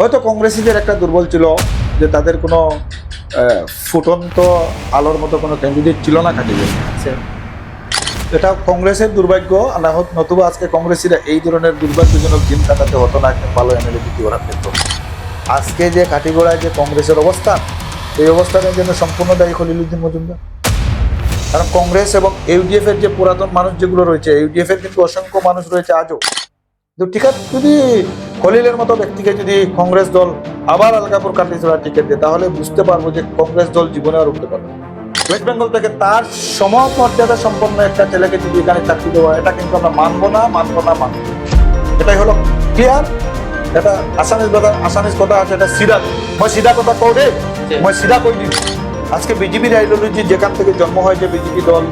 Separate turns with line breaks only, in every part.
হয়তো কংগ্রেসিদের একটা দুর্বল ছিল যে তাদের কোনো ফুটন্ত আলোর মতো কোনো ক্যান্ডিডেট ছিল না কাটিয়ে এটা কংগ্রেসের দুর্ভাগ্য না নতুবা আজকে কংগ্রেসিরা এই ধরনের দুর্ভাগ্যজনক দিন কাটাতে হতো না একটা ভালো এমএলএ বিক্রি করার ক্ষেত্রে আজকে যে কাটিগোড়ায় যে কংগ্রেসের অবস্থান এই অবস্থানের জন্য সম্পূর্ণ দায়ী খলিলুদ্দিন মজুমদার। কারণ কংগ্রেস এবং ইউডিএফ এর যে পুরাতন মানুষ যেগুলো রয়েছে ইউডিএফ এর কিন্তু অসংখ্য মানুষ রয়েছে আজও। কিন্তু ঠিক আছে যদি খলিলের মতো ব্যক্তিকে যদি কংগ্রেস দল আবার আলগাপুর কাটিজোড়া টিকিট দেয় তাহলে বুঝতে পারব যে কংগ্রেস দল জীবনে আর উঠতে পারবে ওয়েস্ট বেঙ্গল থেকে তার সমমর্যাদা সম্পন্ন একটা ছেলেকে যদি এখানে চাকরি দেওয়া এটা কিন্তু আমরা মানবো না মানবো না মানবো এটাই হলো ক্লিয়ার এটা আসামিস কথা আসামিস কথা আছে এটা সিধা। মই সিধা কথা কও রে মই সিধা কই দিই আজকে বিজেপির আইডিওলজি যেখান থেকে জন্ম হয় হয়েছে বিজেপি দল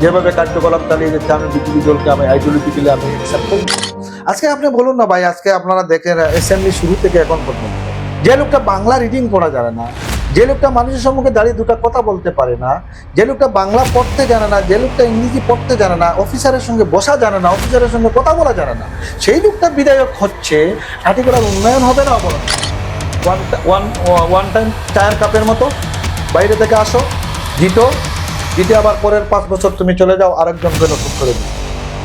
যেভাবে কার্যকলাপ চালিয়ে যাচ্ছে আমি বিজেপি দলকে আমি আইডিওলজি দিলে আমি accept করি। আজকে আপনি বলুন না ভাই, আজকে আপনারা দেখেন অ্যাসেম্বলি শুরু থেকে এখন পর্যন্ত। যে লোকটা বাংলা রিডিং করা জানে না, যে লোকটা মানুষের সম্মুখে দাঁড়িয়ে দুটো কথা বলতে পারে না, যে লোকটা বাংলা পড়তে জানে না, যে লোকটা ইংরেজি পড়তে জানে না অফিসারের সঙ্গে বসা জানে না অফিসারের সঙ্গে কথা বলা জানে না, সেই লোকটা বিধায়ক হচ্ছে কাটিগড়ার উন্নয়ন হবে না অবনতি one one one time tyre কাপের মতো, বাইরে থেকে আসো জিতো জিতে আবার পরের পাঁচ বছর তুমি চলে যাও আরেকজনকে নতুন করে দিও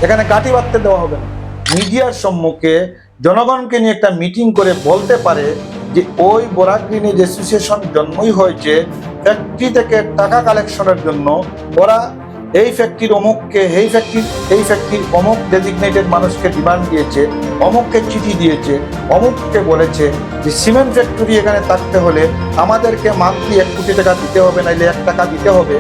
এখানে কাটি বাঁধতে দেওয়া হবে না। মিডিয়ার সম্মুখে জনগণকে নিয়ে একটা মিটিং করে বলতে পারে যে ওই বরাক গ্রিনেজ অ্যাসোসিয়েশন জন্মই হয়েছে ফ্যাক্টরি থেকে টাকা কালেকশনের জন্য ওরা এই ফ্যাক্টরির অমুককে, এই ফ্যাক্টরি এই ফ্যাক্টরির অমুক ডেজিগনেটেড মানুষকে ডিমান্ড দিয়েছে, অমুককে চিঠি দিয়েছে, অমুককে বলেছে যে সিমেন্ট ফ্যাক্টরি এখানে থাকতে হলে আমাদেরকে মান্থলি এক কোটি টাকা দিতে হবে, নাইলে এক টাকা দিতে হবে।